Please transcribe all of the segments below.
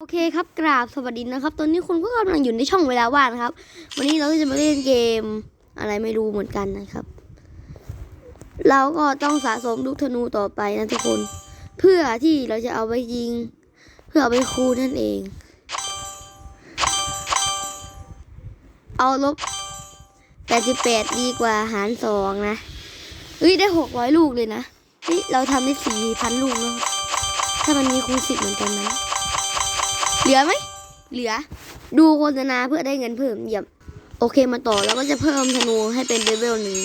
โอเคครับกราบสวัสดีนะครับ ตอนนี้คุณก็กำลังอยู่ในช่องเวลาว่างนะครับ วันนี้เราก็จะมาเล่นเกมอะไรไม่รู้เหมือนกันนะครับ เราก็ต้องสะสมลูกธนูต่อไปนะทุกคน เพื่อที่เราจะเอาไปยิง เพื่อเอาไปคูนั่นเอง เอาลบ88ดีกว่าหารสองนะเฮ้ยได้600ลูกเลยนะเฮ้ยเราทำได้4,000ลูกแล้วถ้ามันมีคูณ10เหมือนกันนะ เหลือไหมเหลือ ดูโฆษณาเพื่อได้เงินเพิ่มเยี่ยมโอเคมาต่อแล้วก็จะเพิ่มธนูให้เป็นเลเวลหนึ่ง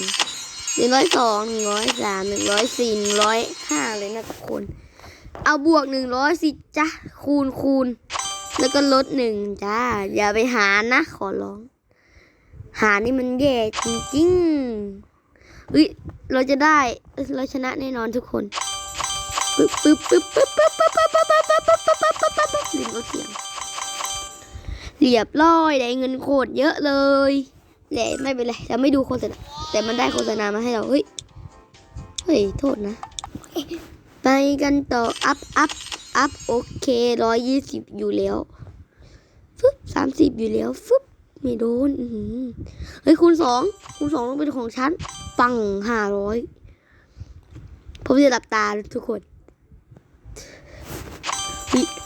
หนึ่งร้อยสองหนึ่งร้อยสามหนึ่งร้อยสี่หนึ่งร้อยห้าเลยนะทุกคน เอาบวกหนึ่งร้อยสิจ้ะคูณคูณแล้วก็ลดหนึ่งจ้า อย่าไปหานะ ขอร้อง หานี่มันแย่จริงๆเฮ้ยเราจะได้เราชนะแน่นอนทุกคนปึ๊บปึ๊บปึ๊บปึ๊บปึ๊บปึ๊บปึ๊บ ปึ๊บปึ๊บปึ๊บปึ๊บลืมเอาเสียงเรียบร้อยได้เงินโคตรเยอะเลยแต่ไม่เป็นไรเราไม่ดูโฆษณาแต่มันได้โฆษณามาให้เราเฮ้ยเฮ้ยโทษนะ ไปกันต่ออัพอัพอัพโอเคร้อยยี่สิบอยู่แล้วฟึบสามสิบอยู่แล้วฟึบไม่โดนเฮ้ยคูณสองคูณสองต้องเป็นของฉันปังห้าร้อยผมจะหลับตาทุกคน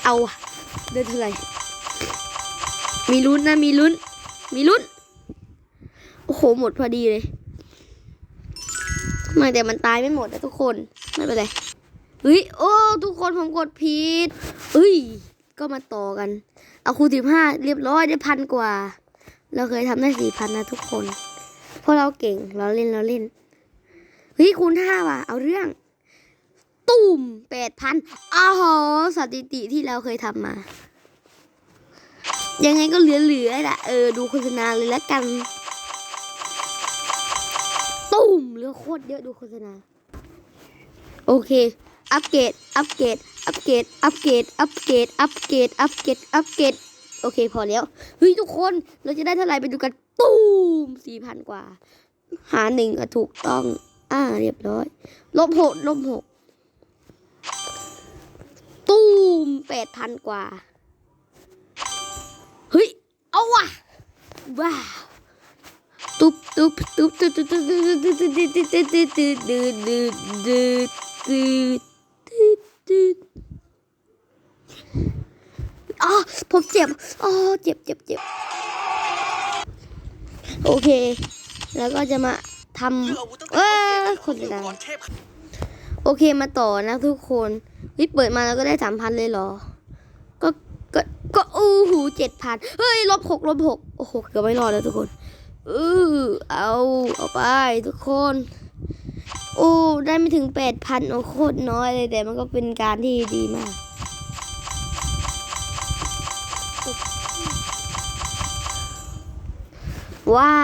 เอา เดินเท่าไหร่ มีลุ้นนะ มีลุ้น มีลุ้น โอ้โห หมดพอดีเลยไม่แต่มันตายไม่หมดนะทุกคน ไม่เป็นไรเฮ้ย โอ้ ทุกคนผมกดผิดเฮ้ย ก็มาต่อกัน เอาคูณสิบห้าเรียบร้อยได้พันกว่า เราเคยทำได้สี่พันนะทุกคน เพราะเราเก่ง เราเล่น เราเล่น เฮ้ยคูณห้าว่ะ เอาเรื่อง ตุ่มแปดพันอ้าวสถิติที่เราเคยทำมา ยังไงก็เหลือๆแหละเออ ดูโฆษณาเลยแล้วกัน ตุ่มเหลือโคตรเยอะดูโฆษณา โอเค อัปเกรด อัปเกรด อัปเกรด อัปเกรด อัปเกรด อัปเกรด อัปเกรด อัปเกรด โอเค พอแล้ว เฮ้ย ทุกคน เราจะได้เท่าไหร่ไปดูกันตูมสี่พันกว่า หาหนึ่งถูกต้อง อ่า เรียบร้อย ลบหกลบหก ตูมแปดพันกว่า เฮ้ย เอาว่ะ ว้าวตุ๊บตุ๊บตุ๊บตุ๊บตุ๊บตุ๊บตุ๊บตุ๊บตุ๊บตุ๊บตุ๊บตุ๊บตุ๊บตุ๊บตุ๊บตุ๊บตุ๊บตุ๊บตุ๊บอ๋อผมเจ็บ อ๋อ เจ็บเจ็บเจ็บโอเค แล้วก็จะมาทำเออคนจะดัง โอเคมาต่อนะทุกคนเฮ้ยเปิดมาแล้วก็ได้สามพันเลยเหรอ ก็ก็ก็อู้หูเจ็ดพันเฮ้ยลบหกลบหกโอ้โหเกือบไม่รอดแล้วทุกคนเออเอาเอาไปทุกคน โอ้ได้ไม่ถึงแปดพันโอ้โคตรน้อยเลยแต่มันก็เป็นการที่ดีมากว้า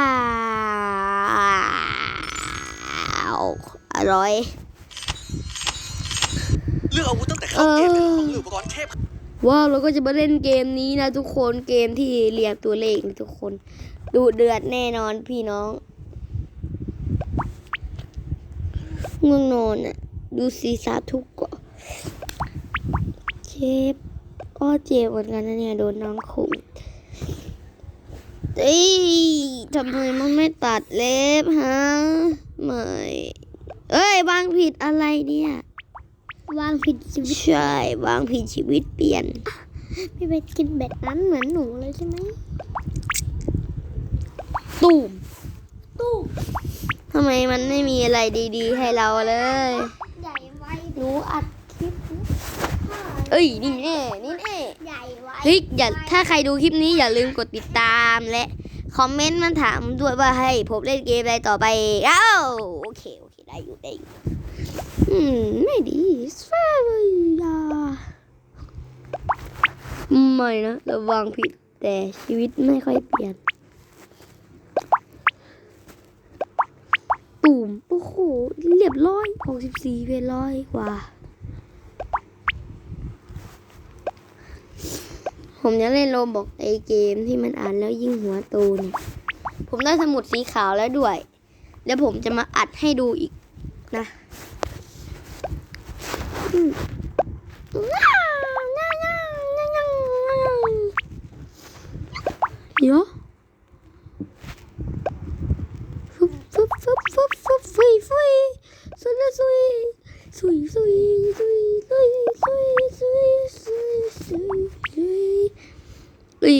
ว อร่อย เลือกอาวุธตั้งแต่เข้าเกมเลยต้องเลือกอุปกรณ์เทพว้าวเราก็จะมาเล่นเกมนี้นะทุกคนเกมที่เรียงตัวเลขนะทุกคน ดูเดือดแน่นอนพี่น้องง่วงนอนอะ ดูสีสาทุกก่อนเจ็บอ้อเจ็บเหมือนกันนะเนี่ยโดนน้องขู่เอ้ยทำไมมันไม่ตัดเล็บฮะไม่เอ้ยวางผิดอะไรเนี่ย วางผิดชีวิต ใช่ วางผิดชีวิตเปลี่ยน พี่ไปกินแบบนั้นเหมือนหนูเลยใช่ไหมตูมตู้ทำไมมันไม่มีอะไรดีๆ ให้เราเลย ใหญ่ไวหนูอัดคลิปนี้เอ้ย นี่แน่นี่แน่ใหญ่ไวเฮ้ยอย่าถ้าใครดูคลิปนี้อย่าลืมกดติดตามและ คอมเมนต์มาถามด้วยว่าให้ผมเล่นเกมอะไรต่อไปเอ้าโอเคโอเคได้อยู่ได้อยู่อืมไม่ดีสฟาเลยอะไม่นะระวังผิดแต่ชีวิตไม่ค่อยเปลี่ยนตุ่มโอ้โหเรียบร้อยหกสิบสี่เป็นร้อยกว่า ผมจะเล่นโรบอกไอเกมที่มันอ่านแล้วยิ่งหัวโตเนี่ยผมได้สมุดสีขาวแล้วด้วยแล้วผมจะมาอัดให้ดูอีกนะอืมว้าวง่ายๆง่ายๆง่ายๆเดี๋ยวฟุบฟุบฟุบฟุบฟุบฟุยฟุยสุยสุยสุยสุยสุยสุยสุยสุยสุยสุยสุยอุ้ย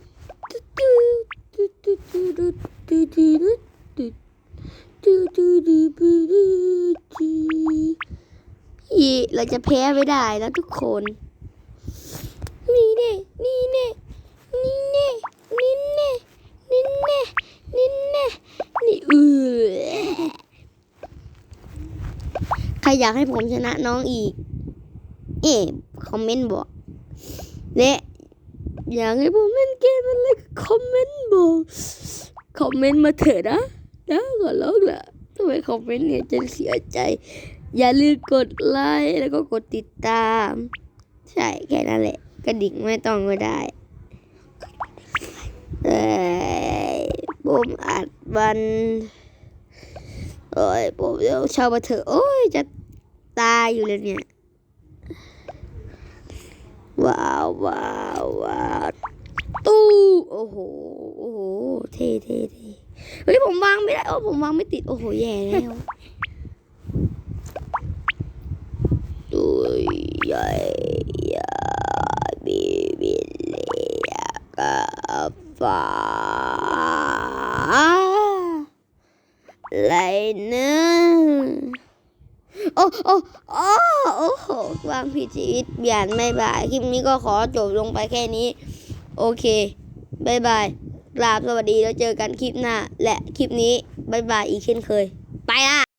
ยี่เราจะแพ้ไม่ได้แล้วทุกคน นี่เน่นี่เน่นี่เน่นี่เน่นี่เน่นี่เน่นี่เออใครอยากให้ผมชนะน้องอีก เอ๊คอมเมนต์บอก เละ อยากให้ผมเล่นเกมอะไรคอมเมนต์บอกคอมเมนต์มาเถอะนะนะขอร้องละทำไมคอมเมนต์เนี่ยจะเสียใจ อย่าลืมกดไลค์แล้วก็กดติดตาม ใช่แค่นั้นแหละกระดิ่งไม่ต้องก็ได้เอ้ยผมอัดวันโอ้ยผมเดี๋ยวช่ามาเถอะโอ้ยจะตายอยู่เลยเนี่ย ว้าวว้าวว้าวตู้โอ้โหโอ้โหเท่เท่เท่เฮ้ยผมวางไม่ได้โอ้ผมวางไม่ติด โอ้โหแย่แล้วตัวใหญ่ใหญ่บิบิเลียกับฟ้าไรเนื้อ อ้โอ้โอ้โอ้โหวางผิดชีวิตเบียนไม่บาย คลิปนี้ก็ขอจบลงไปแค่นี้ โอเคบายบายกราบสวัสดีแล้วเจอกันคลิปหน้า และคลิปนี้บายบายอีกเช่นเคย ไปละ